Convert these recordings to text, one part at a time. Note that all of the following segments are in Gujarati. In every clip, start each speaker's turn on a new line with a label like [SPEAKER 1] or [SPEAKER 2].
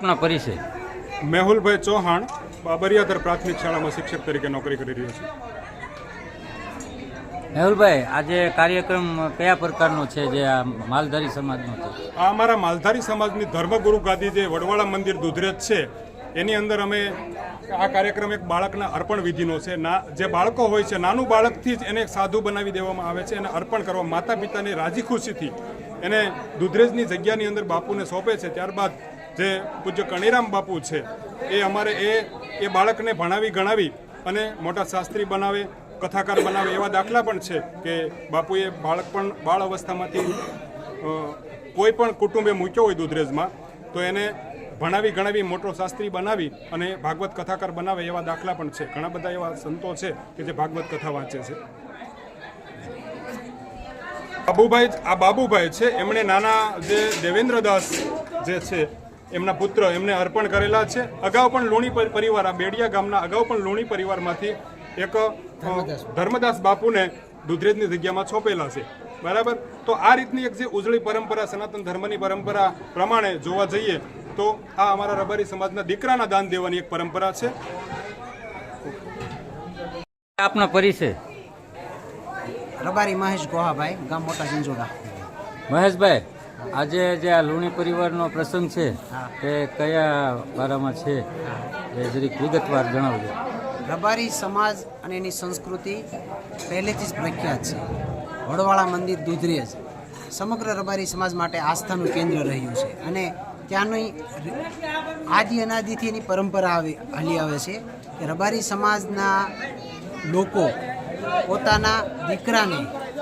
[SPEAKER 1] આપનો પરિચય?
[SPEAKER 2] મેહુલભાઈ ચૌહાણ બાબરિયાધર પ્રાથમિક શાળામાં શિક્ષક તરીકે નોકરી કરી રહ્યો છું.
[SPEAKER 1] મેહુલભાઈ આજે કાર્યક્રમ કયા પ્રકારનો છે જે આ માલધારી સમાજનો છે?
[SPEAKER 2] આ અમારા માલધારી સમાજની ધર્મગુરુ ગાદી જે વડવાળા મંદિર દુધરેજ છે એની અંદર અમે આ કાર્યક્રમ એક બાળકના અર્પણ વિધિનો છે. ના જે બાળકો હોય છે નાનું બાળકથી જ એને સાધુ બનાવી દેવામાં આવે છે એને અર્પણ કરવા માતા પિતાની રાજી ખુશીથી એને દુધરેજની જગ્યાની અંદર બાપુને સોંપે છે. ત્યારબાદ જે પૂજ્ય કણીરામ બાપુ છે, એ અમારે એ એ બાળકને ભણાવી, ગણાવી અને મોટા શાસ્ત્રી બનાવે, કથાકાર બનાવે એવા દાખલા પણ છે કે બાપુએ બાળક પણ, બાળ અવસ્થામાંથી કોઈ પણ કુટુંબે મૂક્યો હોય દુધરેજમાં, તો એને ભણાવી, ગણાવી, મોટો શાસ્ત્રી બનાવી અને ભાગવત કથાકાર બનાવે એવા દાખલા પણ છે. ઘણા બધા એવા સંતો છે કે જે ભાગવત કથા વાંચે છે. બાબુભાઈ, આ બાબુભાઈ છે, એમણે નાના જે દેવેન્દ્રદાસ જે છે એમના પુત્ર એમને અર્પણ કરેલા છે. અગાઉ પણ લુણી પરિવાર આ બેડિયા ગામના અગાઉ પણ લુણી પરિવારમાંથી એક ધર્મદાસ બાપુને દુધરેજની જગ્યામાં છોપેલા છે. બરાબર? તો આ રીતની એક જે ઉજળી પરંપરા સનાતન ધર્મની પરંપરા પ્રમાણે જોવા જઈએ તો આ અમારા રબારી સમાજના દીકરાના દાન દેવાની એક પરંપરા છે.
[SPEAKER 1] આપનો પરિચય.
[SPEAKER 3] રબારી મહેશ ગોહાભાઈ ગામ મોટા ઝંઝોડા
[SPEAKER 1] મહેશભાઈ આજે જે આ લુણી પરિવારનો પ્રસંગ છે તે કયા બારામાં છે એ જરીક વિગતવાર જણાવજો.
[SPEAKER 3] રબારી સમાજ અને એની સંસ્કૃતિ પહેલેથી જ પ્રખ્યાત છે. વડવાળા મંદિર દૂધરેજ. સમગ્ર રબારી સમાજ માટે આસ્થાનું કેન્દ્ર રહ્યું છે અને ત્યાંની આદિ અનાદિથી એની પરંપરા આવી હાલી આવે છે કે રબારી સમાજના લોકો પોતાના દીકરાને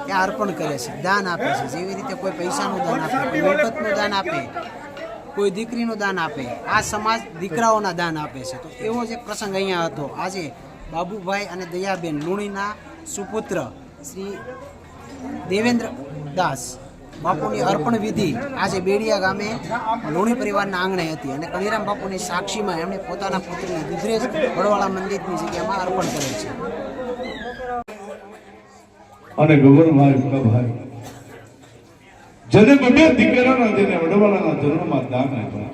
[SPEAKER 3] ત્યાં અર્પણ કરે છે, દાન આપે છે. જેવી રીતે કોઈ પૈસાનું દાન આપે, કોઈ મિલકતનું દાન આપે, કોઈ દીકરીનું દાન આપે, આ સમાજ દીકરાઓના દાન આપે છે. તો એવો જ એક પ્રસંગ અહીંયા હતો. આજે બાબુભાઈ અને દયાબેન લુણીના સુપુત્ર શ્રી દેવેન્દ્ર દાસ બાપુની અર્પણ વિધિ આજે બેડિયા ગામે લુણી પરિવારના આંગણે હતી અને કણીરામ બાપુની સાક્ષીમાં એમણે પોતાના પુત્રને દુધરેજ વડવાળા મંદિરની જગ્યામાં અર્પણ કરે છે.
[SPEAKER 4] અને ગગનભાઈ ભાઈ. જેને બબે દીકરાના જેને વડવાળાના જન્મમાં દાન આપ્યા.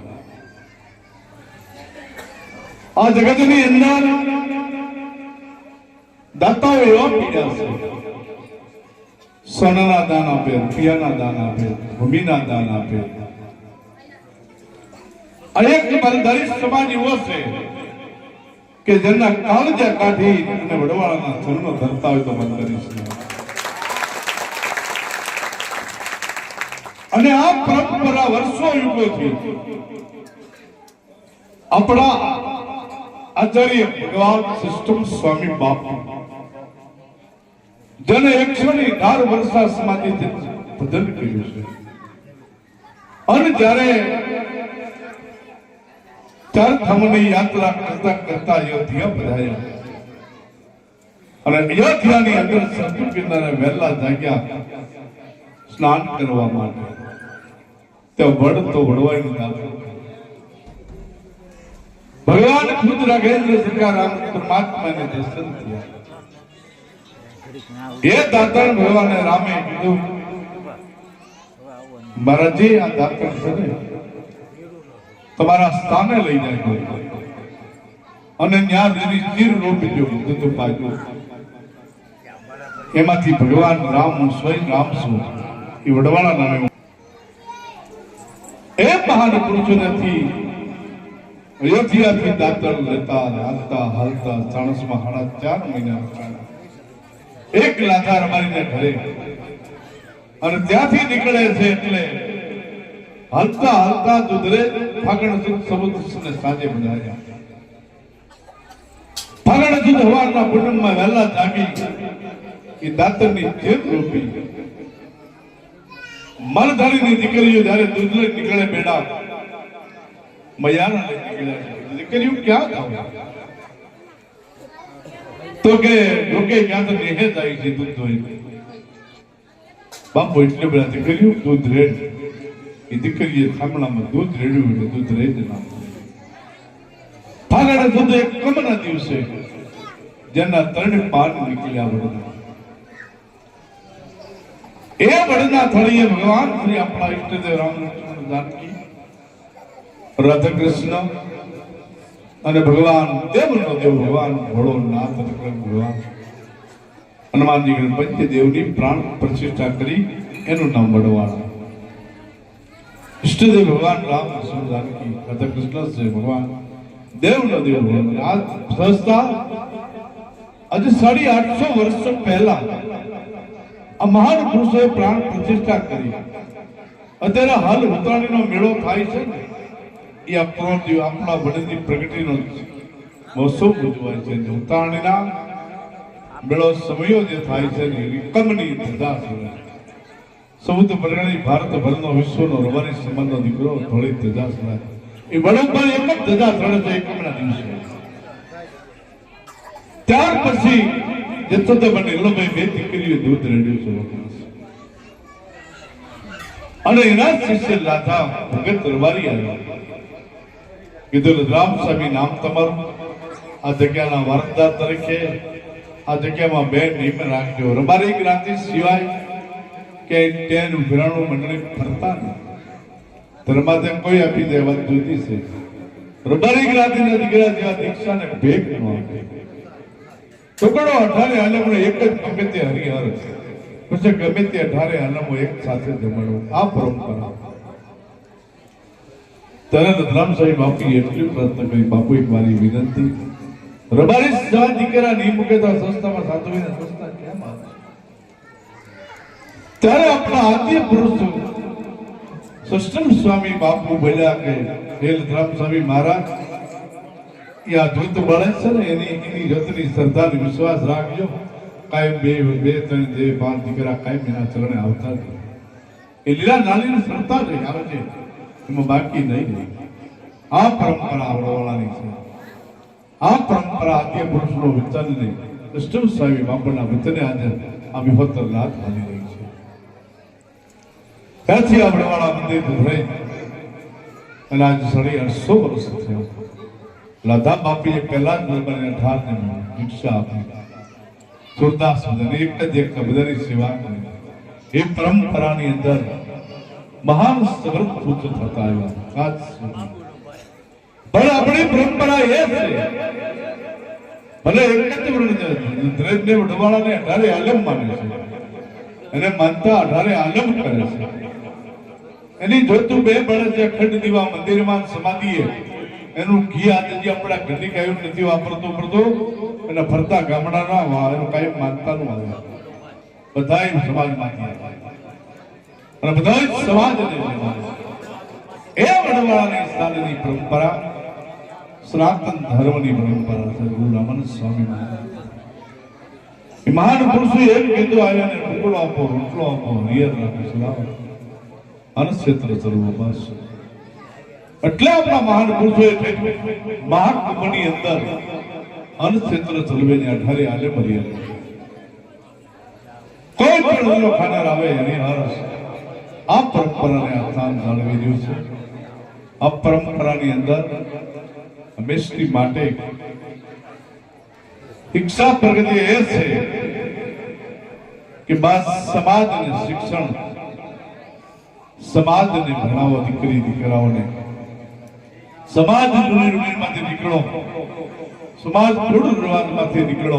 [SPEAKER 4] આ જગતની અંદર દાતાઓ એવા પીડ્યા છે. સોનાના દાન આપે, રૂપિયાના દાન આપે, ભૂમિના દાન આપે. અનેક એક સમાજ એવો છે કે જેના કાળજા કાઢી અને વડવાળાના ચરણો ધરતા હોય તો માલધારી સમાજ અને આ પરંપરા વર્ષો યુગોથી આપણા આચાર્ય ભગવાન સિસ્ટમ સ્વામી બાપુ જેને એકસો અઢાર વર્ષા સમાધિ ભજન કર્યું છે. અને જ્યારે ચાર યાત્રા કરતા કરતા અયોધ્યા પધાર્યા. અને અયોધ્યાની અંદર સંતુ કિનારે વહેલા જાગ્યા. સ્નાન કરવા માટે. ત્યાં વડ તો વડવાની દાદા ભગવાન ખુદ રાઘેન્દ્ર સરકાર પરમાત્માને દર્શન થયા. એ દાતણ ભગવાને રામે કીધું મહારાજજી આ દાતણ છે ને, તમારા સ્થાને લઈ જાય અને ત્યાં તેની ચીર રોપી દો દૂધ પાજો એમાંથી ભગવાન રામ સ્વયં રામ છું. એ નામે એ મહાન પુરુષો નથી અયોધ્યાથી દાતણ લેતા હાલતા હાલતા ચાણસમાં સાડા ચાર મહિના એક લાચાર મારીને ઘરે અને ત્યાંથી નીકળે છે એટલે હાલતા હાલતા દુધરે ફાગણ સુદ સમુદ્ર સાંજે બનાવ્યા ફાગણ સુદ હવાના પૂનમમાં વહેલા જાગી એ દાતરની જેમ રોપી મલધારીની દીકરીઓ જ્યારે દૂધ લઈ નીકળે બેડા દીકરીઓ ક્યાં દૂધ બાપુ એટલે બધા દીકરીઓ દૂધ રેડ. એ દીકરીએ થાંભલામાં દૂધ રેડ્યું દૂધ રેડ ના ફાગણ સુદ એક દિવસે જેના ત્રણ પાન નીકળ્યા વડના. એ વડના થળીએ ભગવાન શ્રી આપણા ઈષ્ટદેવ રામ લક્ષ્મણ જાનકી રાધા કૃષ્ણ અને ભગવાન દેવનો દેવ ભગવાન ભોળો નાથ ભગવાન હનુમાનજી ગણપતિ દેવની પ્રાણ પ્રતિષ્ઠા કરી એનું નામ વડવાળા ઈષ્ટદેવ ભગવાન રામકૃષ્ણ જાનકી રાધા કૃષ્ણ છે ભગવાન દેવનો દેવ ભગવાન. આ સંસ્થા આજે સાડી આઠસો વર્ષ પહેલા આ મહાન પુરુષોએ પ્રાણ પ્રતિષ્ઠા કરી. અત્યારે હાલ ઉત્તરાયણનો મેળો થાય છે ને, એ આપણો આપણા વડની પ્રગતિનો મહોત્સવ ઉજવાય છે ઉત્તરાયણના મેળો સમયો જે થાય છે ને, એની ધંધા છે સૌદ પરગણી ભારત ભરનો વિશ્વનો રવાની સંબંધનો દીકરો ધોળી ધજા સરાય એ વડોદરા એક જ ધજા ચડે છે એકમના દિવસે. ત્યાર પછી જથ્થોદાર નીલમભાઈ બે દીકરીઓ દૂધ રેડ્યું છે લોકોને. અને એના શિષ્ય લાથા ભગત રવારી આવ્યા કીધું રામ સ્વામી નામ તમારું આ જગ્યાના વારસદાર તરીકે આ જગ્યામાં બે નિયમ રાખજો રબારી જ્ઞાતિ સિવાય કે તેનું ફેરાણું મંડળી ફરતા નહીં ધર્માદેવ કોઈ આપી દેવા જોતી છે રબારી જ્ઞાતિના દીકરા જેવા દીક્ષાને ભેગ ન ટુકડો અઢારે આલમનો એક જ ગમે તે હરિહર પછી ગમે તે અઢારે આલમો એક સાથે જમણો આ પરંપરા. તરત રામ સાહેબ આપી એટલી પ્રયત્ન કરી બાપુ એક મારી વિનંતી. રબારી સા દીકરા નહીં મૂકે તો સંસ્થામાં સાધુવીને સંસ્થા કેમ આવે? ત્યારે આપણા આદ્ય પુરુષો સષ્ટમ સ્વામી બાપુ બોલ્યા કે હે રતરામ સ્વામી મહારાજ એ આ ધૂત બળે છે ને, એની એની જતની શ્રદ્ધા વિશ્વાસ રાખજો. કાયમ બે બે, ત્રણ, જે પાંચ દીકરા કાયમ એના ચરણે આવતા જ એ લીલા નાની શ્રદ્ધા જ આવે છે એમાં બાકી નહીં રહી. આ પરંપરા આવડવાળાની છે. આ પરંપરા આદ્ય પુરુષનો વિચારને કૃષ્ણ સ્વામી બાપુના વચને આજે આ વિભત્તર લાત હાલી રહી છે. ત્યાંથી આવડવાળા મંદિર ઉભરાઈ અને આજે સાડી આઠસો વર્ષ થયા. લતા બાપીએ પહેલા જ નંબરને અઢાર ને દીક્ષા આપી. સુરદાસ બધાને એક જ એક બધાની સેવા કરી. એ પરંપરાની અંદર મહાન સગ્રત પુત્ર થતા આવ્યા. પણ આપણી પરંપરા એ છે. ભલે એક જ દ્રવ્ય વડવાળાને અઢારે આલમ માને છે. એને માનતા અઢારે આલમ કરે છે. એની જોતું બે બળે છે અખંડ દીવા મંદિરમાં સમાધિએ એનું ઘી આજે આપણા ઘરની કાયમ નથી વાપરતો પડતો. અને ફરતા ગામડાના એનું કાયમ માનતાનું આવે બધા સમાજમાંથી. અને બધા જ સમાજને એ વડવાળાની સ્થાનની પરંપરા, સનાતન ધર્મની પરંપરા છે, ગુરુ રામાનંદ સ્વામી મહારાજ. મહાન પુરુષો એમ કીધું આવ્યા ને ટુકડો આપો, રોટલો આપો રિયર રાખો સલામ અનક્ષેત્ર જરૂર બસ. એટલે આપણા મહાન પુરુષોએ મહાકુંભની અંદર અનક્ષેત્ર ચલવેની અઢારે આલે મરી કોઈ પણ ઓલો ખાનાર આવે એની હરસ. આ પરંપરાને આ સ્થાન જાળવી રહ્યું છે. આ પરંપરાની અંદર હંમેશની માટે શિક્ષા પ્રગતિ એ છે કે બસ સમાજને શિક્ષણ, સમાજને ભણાવો દીકરી, દીકરાઓને સમાજ રૂઢીમાંથી નીકળો. સમાજ રિવાજમાંથી નીકળો.